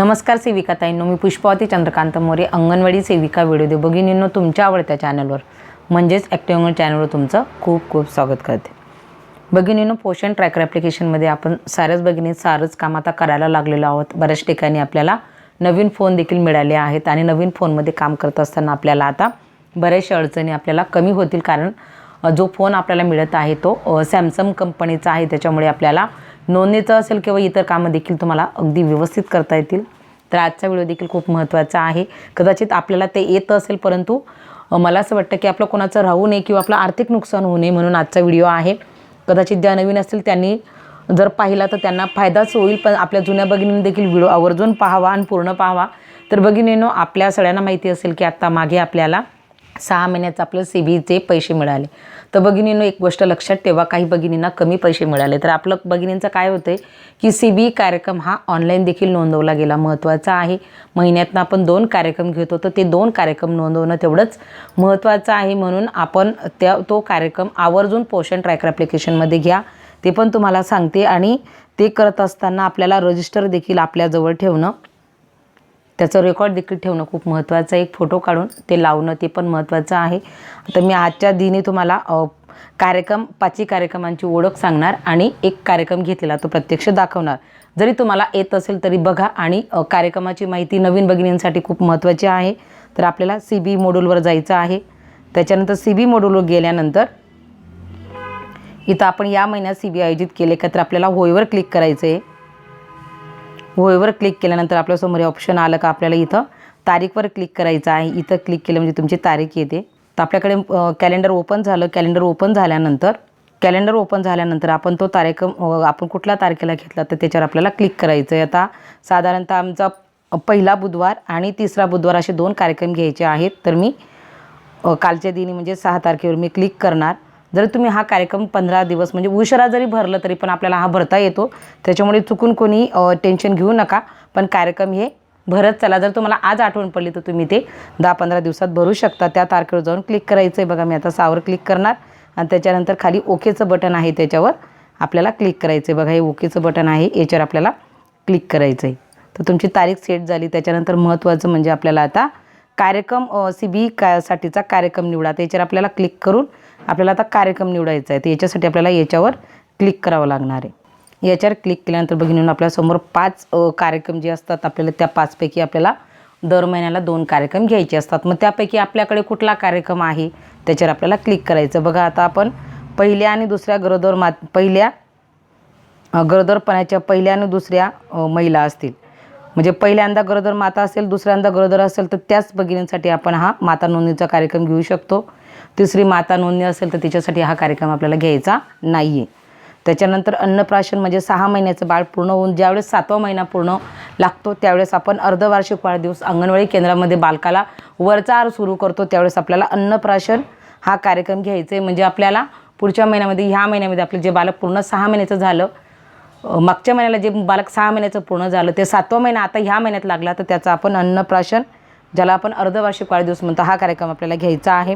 नमस्कार सेविका ताईंनो मी पुष्पावती चंद्रकांत मोरे अंगणवाडी सेविका व्हिडिओ दे भगिनींनो तुमच्या आवडत्या चॅनलवर म्हणजेच ॲक्टिव्ह अंगण चॅनलवर तुमचं खूप खूप स्वागत करते. भगिनींनो पोषण ट्रॅकर ॲप्लिकेशनमध्ये आपण साऱ्याच भगिनी सारंच काम आता करायला लागलेलो आहोत. बऱ्याच ठिकाणी आपल्याला नवीन फोन देखील मिळाले आहेत आणि नवीन फोनमध्ये काम करत असताना आपल्याला आता बऱ्याचशा अडचणी आपल्याला कमी होतील. कारण जो फोन आपल्याला मिळत आहे तो सॅमसंग कंपनीचा आहे. त्याच्यामुळे आपल्याला नोंदणीचं असेल किंवा इतर कामं देखील तुम्हाला अगदी व्यवस्थित करता येतील. तर आजचा व्हिडिओ देखील खूप महत्त्वाचा आहे. कदाचित आपल्याला ते येत असेल परंतु मला असं वाटतं की आपलं कोणाचं राहू नये किंवा आपलं आर्थिक नुकसान होऊ नये म्हणून आजचा व्हिडिओ आहे. कदाचित ज्या नवीन असतील त्यांनी जर पाहिला तर त्यांना फायदाच होईल पण आपल्या जुन्या भगिनींनी देखील व्हिडिओ आवर्जून पाहावा आणि पूर्ण पाहावा. तर भगिनीनो आपल्या सगळ्यांना माहिती असेल की आत्ता मागे आपल्याला सहा महिन्याचं आपलं सी बीचे पैसे मिळाले. तर भगिनीनं एक गोष्ट लक्षात ठेवा काही भगिनींना कमी पैसे मिळाले. तर आपलं भगिनींचं काय होतं की सी बी कार्यक्रम हा ऑनलाईन देखील नोंदवला गेला. महत्त्वाचा आहे. महिन्यातनं आपण दोन कार्यक्रम घेतो तर ते दोन कार्यक्रम नोंदवणं तेवढंच महत्त्वाचं आहे. म्हणून आपण त्या तो कार्यक्रम आवर्जून पोषण ट्रॅकर ॲप्लिकेशनमध्ये घ्या. ते पण तुम्हाला सांगते आणि ते करत असताना आपल्याला रजिस्टर देखील आपल्याजवळ ठेवणं त्याचं रेकॉर्ड देखील ठेवणं खूप महत्त्वाचं आहे. एक फोटो काढून ते लावणं ते पण महत्त्वाचं आहे. तर मी आजच्या दिनी तुम्हाला कार्यक्रम पाचही कार्यक्रमांची ओळख सांगणार आणि एक कार्यक्रम घेतलेला तो प्रत्यक्ष दाखवणार. जरी तुम्हाला येत असेल तरी बघा आणि कार्यक्रमाची माहिती नवीन भगिनींसाठी खूप महत्त्वाची आहे. तर आपल्याला सी बी मॉड्यूलवर जायचं आहे. त्याच्यानंतर सी बी मॉड्यूलवर गेल्यानंतर इथं आपण या महिन्यात सी बी आयोजित केले का तर आपल्याला होयवर क्लिक करायचं आहे होयवर क्लिक केल्यानंतर आपल्यासमोर हे ऑप्शन आलं का आपल्याला इथं तारीखवर क्लिक करायचं आहे. इथं क्लिक केलं म्हणजे तुमची तारीख येते. तर आपल्याकडे कॅलेंडर ओपन झालं. कॅलेंडर ओपन झाल्यानंतर कॅलेंडर ओपन झाल्यानंतर आपण तो तारीख आपण कुठल्या तारखेला घेतला तर त्याच्यावर आपल्याला क्लिक करायचं आहे. आता साधारणतः आमचा पहिला बुधवार आणि तिसरा बुधवार असे दोन कार्यक्रम घ्यायचे आहेत. तर मी कालच्या दिनी म्हणजे सहा तारखेवर मी क्लिक करणार. जर तुम्ही हा कार्यक्रम पंधरा दिवस म्हणजे उशिरा जरी भरलं तरी पण आपल्याला हा भरता येतो. त्याच्यामुळे चुकून कोणी टेन्शन घेऊ नका. पण कार्यक्रम हे भरत चला. जर तुम्हाला आज आठवण पडली तर तुम्ही ते दहा पंधरा दिवसात भरू शकता. त्या तारखेवर जाऊन क्लिक करायचं आहे बघा. मी आता सावर क्लिक करणार. आणि त्याच्यानंतर खाली ओकेचं बटन आहे त्याच्यावर आपल्याला क्लिक करायचं आहे बघा. हे ओकेचं बटन आहे. याच्यावर आपल्याला क्लिक करायचं आहे तर तुमची तारीख सेट झाली. त्याच्यानंतर महत्त्वाचं म्हणजे आपल्याला आता कार्यक्रम सी बी का साठीचा कार्यक्रम निवडा. त्याच्यावर आपल्याला क्लिक करून आपल्याला आता कार्यक्रम निवडायचा आहे. तर याच्यासाठी आपल्याला याच्यावर क्लिक करावं लागणार आहे. याच्यावर क्लिक केल्यानंतर बघितून आपल्यासमोर पाच कार्यक्रम जे असतात आपल्याला त्या पाचपैकी आपल्याला दर महिन्याला दोन कार्यक्रम घ्यायचे असतात. मग त्यापैकी आपल्याकडे कुठला कार्यक्रम आहे? त्याच्यावर आपल्याला क्लिक करायचं. बघा आता आपण पहिल्या आणि दुसऱ्या गरोदर मात पहिल्या गरोदरपणाच्या पहिल्या आणि दुसऱ्या महिला असतील. म्हणजे पहिल्यांदा गरोदर माता असेल दुसऱ्यांदा गरोदर असेल तर त्याच भगिनींसाठी आपण हा माता नोंदणीचा कार्यक्रम घेऊ शकतो. तिसरी माता नोंदणी असेल तर तिच्यासाठी हा कार्यक्रम आपल्याला घ्यायचा नाही आहे त्याच्यानंतर अन्नप्राशन म्हणजे सहा महिन्याचं बाळ पूर्ण होऊन ज्यावेळेस सातवा महिना पूर्ण लागतो त्यावेळेस आपण अर्धवार्षिक वाढदिवस अंगणवाडी केंद्रामध्ये बालकाला वरचा आर सुरू करतो त्यावेळेस आपल्याला अन्नप्राशन हा कार्यक्रम घ्यायचा आहे म्हणजे आपल्याला पुढच्या महिन्यामध्ये ह्या महिन्यामध्ये आपलं जे बालक पूर्ण सहा महिन्याचं झालं मागच्या महिन्याला जे बालक सहा महिन्याचं पूर्ण झालं ते सातवा महिना आता ह्या महिन्यात लागला तर त्याचं आपण अन्नप्राशन ज्याला आपण अर्धवार्षिक वाढदिवस म्हणतो हा कार्यक्रम आपल्याला घ्यायचा आहे.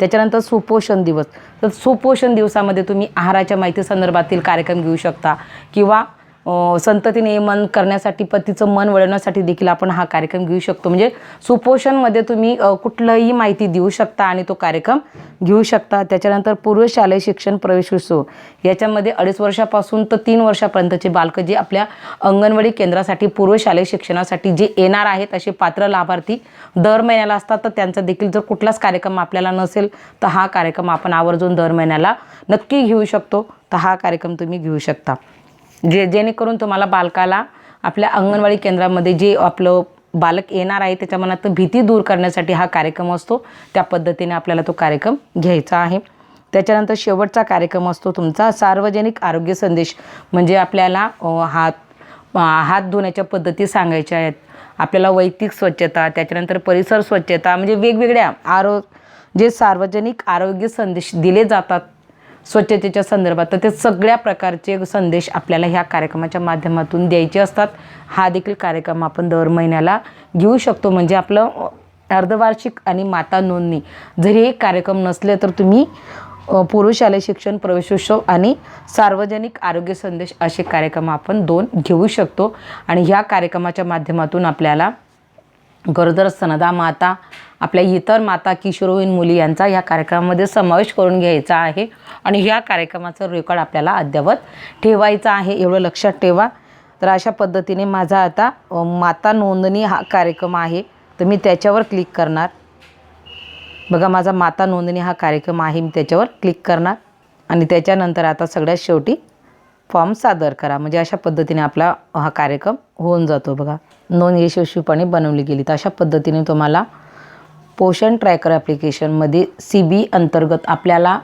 त्याच्यानंतर सुपोषण दिवस. तर सुपोषण दिवसामध्ये तुम्ही आहाराच्या माहिती संदर्भातील कार्यक्रम घेऊ शकता किंवा संततीने संतती नियमन करण्यासाठी पतीचं मन वळवण्यासाठी देखील आपण हा कार्यक्रम घेऊ शकतो. म्हणजे सुपोषणमध्ये तुम्ही कुठलंही माहिती देऊ शकता आणि तो कार्यक्रम घेऊ शकता. त्याच्यानंतर पूर्व शालेय शिक्षण प्रवेशोत्सव. याच्यामध्ये अडीच वर्षापासून तर तीन वर्षापर्यंतचे बालकं जे आपल्या अंगणवाडी केंद्रासाठी पूर्व शालेय शिक्षणासाठी जे येणार आहेत असे पात्र लाभार्थी दर महिन्याला असतात तर त्यांचा देखील जर कुठलाच कार्यक्रम आपल्याला नसेल तर हा कार्यक्रम आपण आवर्जून दर महिन्याला नक्की घेऊ शकतो. तर हा कार्यक्रम तुम्ही घेऊ शकता. जे जेणेकरून तुम्हाला बालकाला आपल्या अंगणवाडी केंद्रामध्ये जे आपलं बालक येणार आहे त्याच्या मनात भीती दूर करण्यासाठी हा कार्यक्रम असतो. त्या पद्धतीने आपल्याला तो कार्यक्रम घ्यायचा आहे. त्याच्यानंतर शेवटचा कार्यक्रम असतो तुमचा सार्वजनिक आरोग्य संदेश. म्हणजे आपल्याला हात हात धुण्याच्या पद्धती सांगायच्या आहेत. आपल्याला वैयक्तिक स्वच्छता त्याच्यानंतर परिसर स्वच्छता म्हणजे वेगवेगळ्या आरो जे सार्वजनिक आरोग्य संदेश दिले जातात स्वच्छतेच्या संदर्भात तर ते सगळ्या प्रकारचे संदेश आपल्याला ह्या कार्यक्रमाच्या माध्यमातून द्यायचे असतात. हा देखील कार्यक्रम आपण दर महिन्याला घेऊ शकतो. म्हणजे आपलं अर्धवार्षिक आणि माता नोंदणी जरी हे कार्यक्रम नसले तर तुम्ही अ, पूर्व शालेय शिक्षण प्रवेशोत्सव आणि सार्वजनिक आरोग्य संदेश असे कार्यक्रम आपण दोन घेऊ शकतो. आणि ह्या कार्यक्रमाच्या माध्यमातून आपल्याला गरोदर सनदा माता आपल्या इतर माता किशोरवयीन मुली यांचा ह्या कार्यक्रमामध्ये समावेश करून घ्यायचा आहे. आणि ह्या कार्यक्रमाचं रेकॉर्ड आपल्याला अद्यावत ठेवायचं आहे. एवढं लक्षात ठेवा. तर अशा पद्धतीने माझा आता माता नोंदणी हा कार्यक्रम आहे. तर मी त्याच्यावर क्लिक करणार. बघा माझा माता नोंदणी हा कार्यक्रम आहे. मी त्याच्यावर क्लिक करणार. आणि त्याच्यानंतर आता सगळ्यात शेवटी फॉर्म सादर करा. म्हणजे अशा पद्धतीने आपला हा कार्यक्रम होऊन जातो. बघा नोंद यशस्वीपणे बनवली गेली. तर अशा पद्धतीने तुम्हाला पोषण ट्रॅकर ॲप्लिकेशनमध्ये सी बी अंतर्गत आपल्याला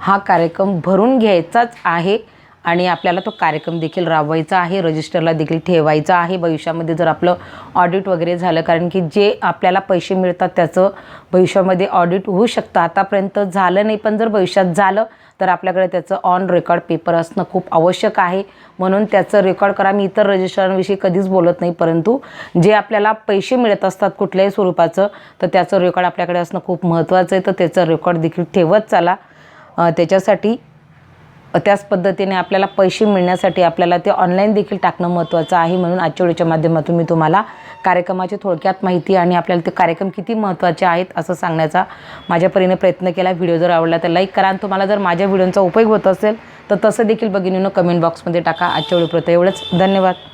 हा कार्यक्रम भरून घ्यायचाच आहे. आणि आपल्याला तो कार्यक्रम देखील राबवायचा आहे रजिस्टरला देखील ठेवायचा आहे. भविष्यामध्ये जर आपलं ऑडिट वगैरे झालं कारण की जे आपल्याला पैसे मिळतात त्याचं भविष्यामध्ये ऑडिट होऊ शकतं. आतापर्यंत झालं नाही पण जर भविष्यात झालं तर आपल्याकडे त्याचं ऑन रेकॉर्ड पेपर असणं खूप आवश्यक आहे. म्हणून त्याचं रेकॉर्ड करा. मी इतर रजिस्टरांविषयी कधीच बोलत नाही परंतु जे आपल्याला पैसे मिळत असतात कुठल्याही स्वरूपाचं तर त्याचं रेकॉर्ड आपल्याकडे असणं खूप महत्त्वाचं आहे. तर त्याचं रेकॉर्ड देखील ठेवत चला. त्याच्यासाठी त्याच पद्धतीने आपल्याला पैसे मिळण्यासाठी आपल्याला ते ऑनलाईन देखील टाकणं महत्त्वाचं आहे म्हणून आजच्या वेळेच्या माध्यमातून मी तुम्हाला कार्यक्रमाची थोडक्यात माहिती आणि आपल्याला ते कार्यक्रम किती महत्त्वाचे आहेत असं सांगण्याचा माझ्या परीने प्रयत्न केला. व्हिडिओ जर आवडला तर लाईक करा. आणि तुम्हाला जर माझ्या व्हिडिओचा उपयोग होत असेल तर तसं देखील बघिनीनं कमेंट बॉक्समध्ये टाका. आजच्या वेळेपुरतं एवढंच. धन्यवाद.